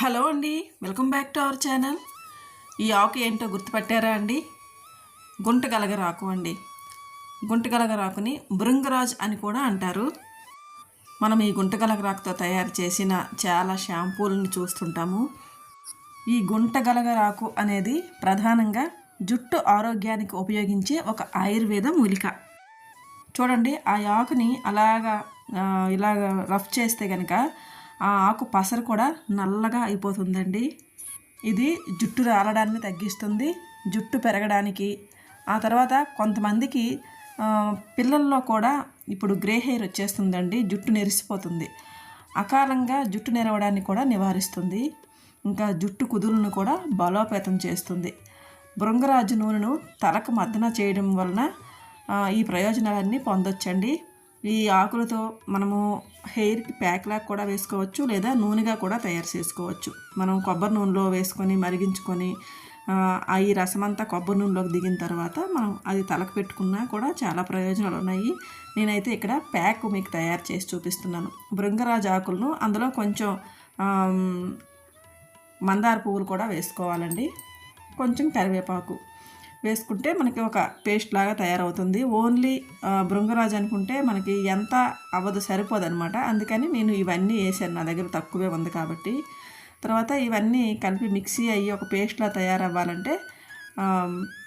Hello అండి welcome back to our channel. ఈ ఆకు ఏంటో గుర్తుపట్టారా అండి? గుంటగలగరాకు అండి. గుంటగలగరాకుని బృంగరాజ్ అని కూడా అంటారు. మనం ఈ గుంటగలగరాకుతో తయారు చేసిన చాలా షాంపూలను చూస్తుంటాము. ఈ గుంటగలగరాకు అనేది ప్రధానంగా జుట్టు ఆరోగ్యానికి ఉపయోగించే ఒక ఆయుర్వేద మూలిక. చూడండి ఆ ఆకుని అలాగా ఇలాగ రఫ్ చేస్తే కనుక ఆ ఆకు పసరు కూడా నల్లగా అయిపోతుందండి. ఇది జుట్టు రాలడాన్ని తగ్గిస్తుంది. జుట్టు పెరగడానికి. ఆ తర్వాత కొంతమందికి పిల్లల్లో కూడా ఇప్పుడు గ్రే హెయిర్ వచ్చేస్తుందండి. జుట్టు నెరిసిపోతుంది. అకాలంగా జుట్టు నెరవడాన్ని కూడా నివారిస్తుంది. ఇంకా జుట్టు కుదులను కూడా బలోపేతం చేస్తుంది. భృంగరాజు నూనెను తలకు మద్దన చేయడం వలన ఈ ప్రయోజనాలన్నీ పొందొచ్చండి. ఈ ఆకులతో మనము హెయిర్కి ప్యాక్ లాగా కూడా వేసుకోవచ్చు లేదా నూనెగా కూడా తయారు చేసుకోవచ్చు. మనం కొబ్బరి నూనెలో వేసుకొని మరిగించుకొని ఆ, ఈ రసమంతా కొబ్బరి నూనెలోకి దిగిన తర్వాత మనం అది తలకు పెట్టుకున్నా కూడా చాలా ప్రయోజనాలు ఉన్నాయి. నేనైతే ఇక్కడ ప్యాక్ మీకు తయారు చేసి చూపిస్తున్నాను. భృంగరాజు ఆకులను అందులో కొంచెం మందార పువ్వులు కూడా వేసుకోవాలండి. కొంచెం కరివేపాకు. వేసుకుంటే మనకి ఒక పేస్ట్ లాగా తయారవుతుంది. ఓన్లీ బృంగరాజు భృంగరాజు అనుకుంటే మనకి ఎంత అవ్వదు సరిపోదన్నమాట. అందుకని నేను ఇవన్నీ వేసాను. నా దగ్గర తక్కువే ఉంది కాబట్టి. తర్వాత ఇవన్నీ కలిపి మిక్సీ అయ్యి ఒక పేస్ట్లా తయారవ్వాలంటే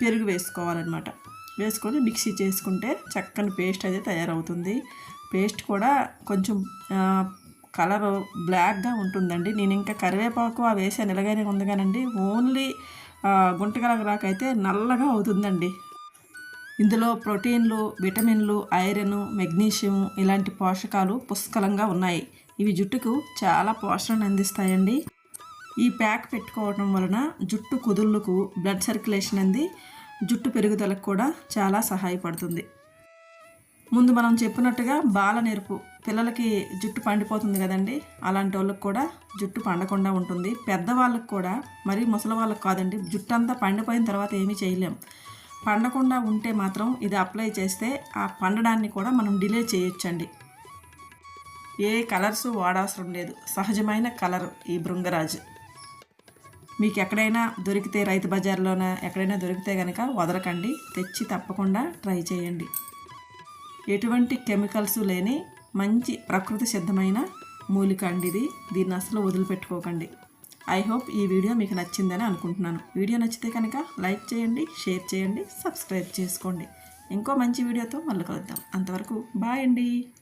పెరుగు వేసుకోవాలన్నమాట. వేసుకొని మిక్సీ చేసుకుంటే చక్కని పేస్ట్ అయితే తయారవుతుంది. పేస్ట్ కూడా కొంచెం కలర్ బ్లాక్గా ఉంటుందండి. నేను ఇంకా కరివేపాకు ఆ వేసాను. ఎలాగైనా ఉంది కానండి ఓన్లీ గుంటగలగరాకు అయితే నల్లగా అవుతుందండి. ఇందులో ప్రోటీన్లు విటమిన్లు ఐరన్ మెగ్నీషియం ఇలాంటి పోషకాలు పుష్కలంగా ఉన్నాయి. ఇవి జుట్టుకు చాలా పోషణను అందిస్తాయండి. ఈ ప్యాక్ పెట్టుకోవడం వలన జుట్టు కుదుళ్ళకు బ్లడ్ సర్క్యులేషన్ అంది జుట్టు పెరుగుదలకు కూడా చాలా సహాయపడుతుంది. ముందు మనం చెప్పినట్టుగా బాల నేర్పు పిల్లలకి జుట్టు పండిపోతుంది కదండి. అలాంటి వాళ్ళకి కూడా జుట్టు పండకుండా ఉంటుంది. పెద్దవాళ్ళకి కూడా మరీ ముసలి వాళ్ళకి కాదండి జుట్టు అంతా పండిపోయిన తర్వాత ఏమీ చేయలేం. పండకుండా ఉంటే మాత్రం ఇది అప్లై చేస్తే ఆ పండడాన్ని కూడా మనం డిలే చేయొచ్చండి. ఏ కలర్స్ వాడవసరం లేదు. సహజమైన కలర్ ఈ బృంగరాజు. మీకు ఎక్కడైనా దొరికితే రైతు బజార్లోన ఎక్కడైనా దొరికితే కనుక వదలకండి. తెచ్చి తప్పకుండా ట్రై చేయండి. ఎటువంటి కెమికల్స్ లేని మంచి ప్రకృతి సిద్ధమైన మూలిక అండి ఇది. దీన్ని అసలు వదిలిపెట్టుకోకండి. ఐ హోప్ ఈ వీడియో మీకు నచ్చిందని అనుకుంటున్నాను. వీడియో నచ్చితే కనుక లైక్ చేయండి షేర్ చేయండి సబ్స్క్రైబ్ చేసుకోండి. ఇంకో మంచి వీడియోతో మళ్ళీ కలుద్దాం. అంతవరకు బాయ్ అండి.